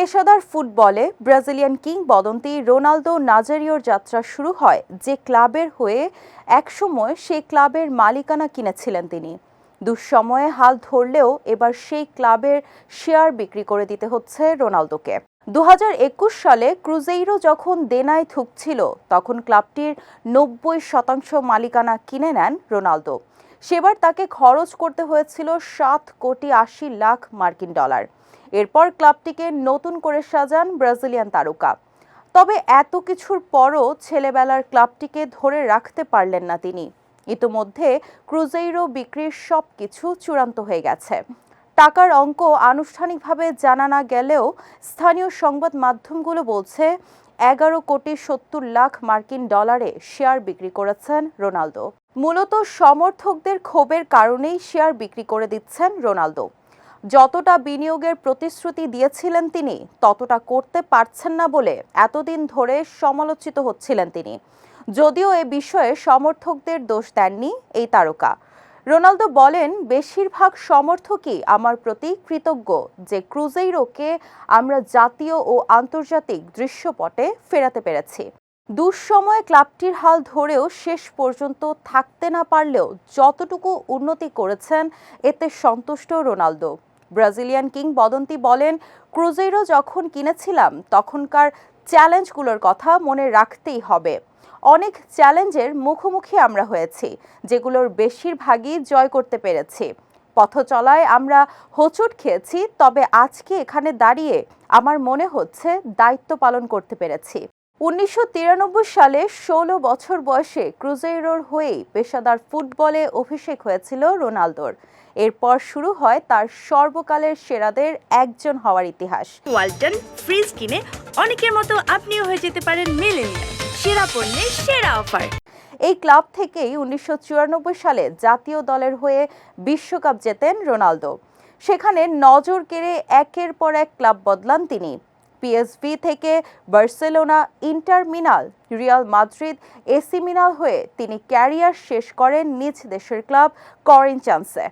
পেশাদার ফুটবলে ব্রাজিলিয়ান কিংবদন্তি রোনালদো নাজারিওর যাত্রা শুরু হয় যে ক্লাবের হয়ে একসময় সেই ক্লাবের মালিকানা কিনেছিলেন তিনি। দুঃসময়ে হাল ধরলেও এবার সেই ক্লাবের শেয়ার বিক্রি করে দিতে হচ্ছে রোনালদোকে। দু হাজার একুশ সালে ক্রুজেইরো যখন দেনায় থুকছিল, তখন ক্লাবটির নব্বই শতাংশ মালিকানা কিনে নেন রোনালদো। সেবার তাকে খরচ করতে হয়েছিল সাত কোটি আশি লাখ মার্কিন ডলার। এরপর ক্লাবটিকে নতুন করে সাজান ব্রাজিলিয়ান তারকা। তবে এত কিছুর পরও ছেলেবেলার ক্লাবটিকে ধরে রাখতে পারলেন না তিনি। ইতোমধ্যে ক্রুজেইরো বিক্রির সব কিছু চূড়ান্ত হয়ে গেছে। টাকার অঙ্ক আনুষ্ঠানিকভাবে জানা না গেলেও স্থানীয় সংবাদ মাধ্যমগুলো বলছে, এগারো কোটি সত্তর লাখ মার্কিন ডলারে শেয়ার বিক্রি করেছেন রোনালদো। মূলত সমর্থকদের ক্ষোভের কারণেই শেয়ার বিক্রি করে দিচ্ছেন রোনালদো। যতটা বিনিয়োগের প্রতিশ্রুতি দিয়েছিলেন তিনি, ততটা করতে পারছেন না বলে এতদিন ধরে সমালোচিত হচ্ছিলেন তিনি। যদিও এ বিষয়ে সমর্থকদের দোষ দেননি এই তারকা। রোনালদো বলেন, বেশিরভাগ সমর্থকই আমার প্রতি কৃতজ্ঞ যে ক্রুজেইরোকে আমরা জাতীয় ও আন্তর্জাতিক দৃশ্যপটে ফেরাতে পেরেছি। দুঃসময়ে ক্লাবটির হাল ধরেও শেষ পর্যন্ত থাকতে না পারলেও যতটুকু উন্নতি করেছেন, এতে সন্তুষ্ট রোনালদো। ব্রাজিলিয়ান কিংবদন্তি বলেন ক্রুজেরও যখন কিনেছিলাম, তখনকার চ্যালেঞ্জগুলোর কথা মনে রাখতেই হবে। অনেক চ্যালেঞ্জের মুখোমুখি আমরা হয়েছি, যেগুলোর বেশিরভাগই জয় করতে পেরেছি। পথ চলায় আমরা হোঁচট খেয়েছি, তবে আজকে এখানে দাঁড়িয়ে আমার মনে হচ্ছে দায়িত্ব পালন করতে পেরেছি। উনিশশো তিরানব্বই সালে ষোলো বছর বয়সে ক্রুজেইরোর হয়েই পেশাদার ফুটবলে অভিষেক হয়েছিল রোনালদোর। এরপর শুরু হয় তার সর্বকালের সেরাদের একজন হওয়ার ইতিহাস। ওয়ালটন ফ্রিজ কিনে অনেকের মতো আপনিও হয়ে যেতে পারেন মেলেনিয়া সেরা পণ্যের সেরা অফার। এই ক্লাব থেকেই উনিশশো চুরানব্বই সালে জাতীয় দলের হয়ে বিশ্বকাপ জেতেন রোনালদো। সেখানে নজর কেড়ে একের পর এক ক্লাব বদলান তিনি। পিএসভি থেকে Barcelona, Inter Milan, Real Madrid, AC Milan হয়ে তিনি ক্যারিয়ার শেষ করেন নিজ দেশের ক্লাব করিনচান্সে।